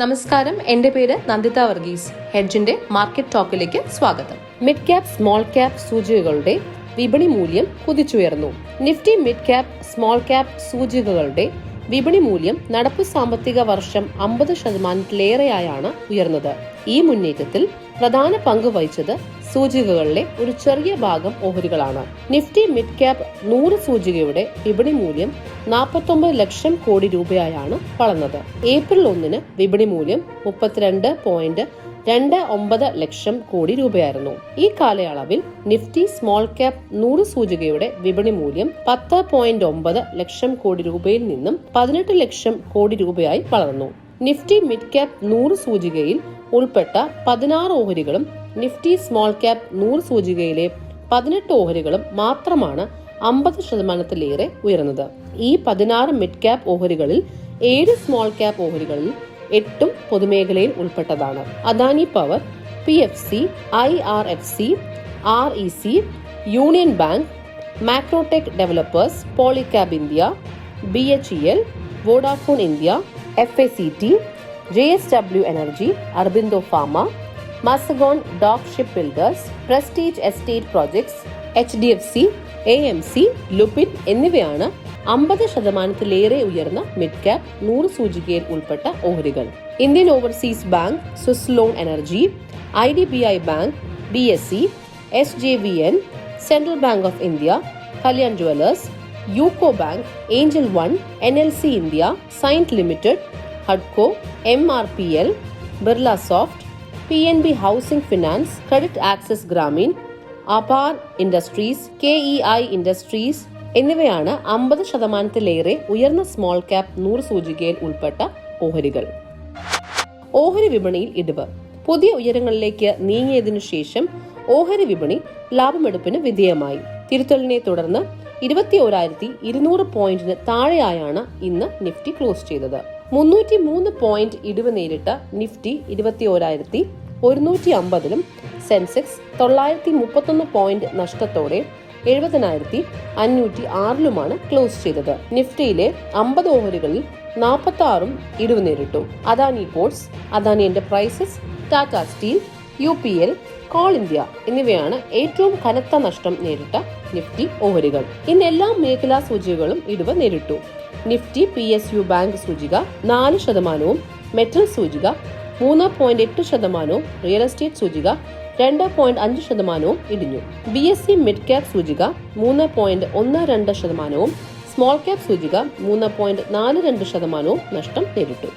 നമസ്കാരം. എന്റെ പേര് നന്ദിത വർഗീസ്. ഹെഡ്ജിന്റെ മാർക്കറ്റ് ടോക്കിലേക്ക് സ്വാഗതം. മിഡ് ക്യാപ് സ്മോൾ ക്യാപ് സൂചികകളുടെ വിപണി മൂല്യം കുതിച്ചുയർന്നു. Nifty mid cap small cap സൂചികകളുടെ വിപണി മൂല്യം നടപ്പു സാമ്പത്തിക വർഷം അമ്പത് ശതമാനത്തിലേറെയായാണ് ഉയർന്നത്. ഈ മുന്നേറ്റത്തിൽ പ്രധാന പങ്ക് വഹിച്ചത് സൂചികകളിലെ ഒരു ചെറിയ ഭാഗം ഓഹരികളാണ്. നിഫ്റ്റി മിഡ് ക്യാപ് നൂറ് സൂചികയുടെ വിപണി മൂല്യം നാൽപ്പത്തൊമ്പത് ലക്ഷം കോടി രൂപയായാണ് വളർന്നത്. ഏപ്രിൽ ഒന്നിന് വിപണി മൂല്യം മുപ്പത്തിരണ്ട് പോയിന്റ് രണ്ട് ഒമ്പത് ലക്ഷം കോടി രൂപയായിരുന്നു. ഈ കാലയളവിൽ നിഫ്റ്റി സ്മോൾ ക്യാപ് നൂറ് സൂചികയുടെ വിപണി മൂല്യം പത്ത് പോയിന്റ് ഒമ്പത് ലക്ഷം കോടി രൂപയിൽ നിന്നും പതിനെട്ട് ലക്ഷം കോടി രൂപയായി വളർന്നു. നിഫ്റ്റി മിഡ് ക്യാപ് നൂറ് സൂചികയിൽ ഉൾപ്പെട്ട പതിനാറ് ഓഹരികളും നിഫ്റ്റി സ്മോൾ ക്യാപ് നൂറ് സൂചികയിലെ പതിനെട്ട് ഓഹരികളും മാത്രമാണ് അമ്പത് ശതമാനത്തിലേറെ ഉയർന്നത്. ഈ പതിനാറ് മിഡ് ക്യാപ് ഓഹരികളിൽ ഏഴ് സ്മോൾ ക്യാപ് ഓഹരികളിൽ എട്ടും പൊതുമേഖലയിൽ ഉൾപ്പെട്ടതാണ്. Adani power P F C I R F C R E C Union Bank Macrotech Developers Polycab India B H E L Vodafone India F A C T J S W energy Aurobindo pharma Mazagon dock ship builders Prestige estate projects H D F C A M C Lupin എന്നിവയാണ് അമ്പത് ശതമാനത്തിലേറെ ഉയർന്ന mid cap നൂറ് സൂചികയിൽ ഉൾപ്പെട്ട ഓഹരികൾ. Indian Overseas Bank Suzlon energy I D B I bank B S E S J V N Central Bank of India Kalyan jewellers UCO bank Angel One N L C India Cyient limited ഹഡ്കോ M R P L Birlasoft P N B housing finance credit access Grameen Apar industries K E I industries എന്നിവയാണ് അമ്പത് ശതമാനത്തിലേറെ ഉയർന്ന small cap നൂറ് സൂചികയിൽ ഉൾപ്പെട്ട ഓഹരികൾ. ഓഹരി വിപണിയിൽ ഇടിവ്. പുതിയ ഉയരങ്ങളിലേക്ക് നീങ്ങിയതിനു ശേഷം ഓഹരി വിപണി ലാഭമെടുപ്പിന് വിധേയമായി. തിരുത്തലിനെ തുടർന്ന് ഇരുപത്തി ഓരായിരത്തി ഇരുന്നൂറ് പോയിന്റിന് താഴെയായാണ് ഇന്ന് നിഫ്റ്റി ക്ലോസ് ചെയ്തത്. മുന്നൂറ്റി മൂന്ന് പോയിന്റ് ഇടിവ് നേരിട്ട നിഫ്റ്റി ഇരുപത്തി ഓരായിരത്തി ഒരുന്നൂറ്റി അമ്പതിലും സെൻസെക്സ് തൊള്ളായിരത്തി മുപ്പത്തൊന്ന് പോയിന്റ് നഷ്ടത്തോടെ എഴുപതിനായിരത്തി അഞ്ഞൂറ്റി ആറിലുമാണ് ക്ലോസ് ചെയ്തത്. നിഫ്റ്റിയിലെ അമ്പത് ഓഹരികളിൽ നാൽപ്പത്തി ആറും ഇടിവ് നേരിട്ടു. Adani Ports Adani Enterprises Tata Steel U P L Coal India എന്നിവയാണ് ഏറ്റവും കനത്ത നഷ്ടം നേരിട്ട നിഫ്റ്റി ഓഹരികൾ. ഇന്ന് എല്ലാ മേഖലാ സൂചികകളും ഇടിവ് നേരിട്ടു. Nifty P S U bank സൂചിക നാല് ശതമാനവും മെറ്റൽ സൂചിക മൂന്ന് പോയിന്റ് എട്ട് ശതമാനവും റിയൽ എസ്റ്റേറ്റ് സൂചിക രണ്ട് പോയിന്റ് അഞ്ച് ശതമാനവും ഇടിഞ്ഞു. B S C mid cap സൂചിക മൂന്ന് പോയിന്റ് ഒന്ന് രണ്ട് ശതമാനവും സ്മോൾ ക്യാപ് സൂചിക മൂന്ന് പോയിന്റ് നാല് രണ്ട് ശതമാനവും നഷ്ടം നേരിട്ടു.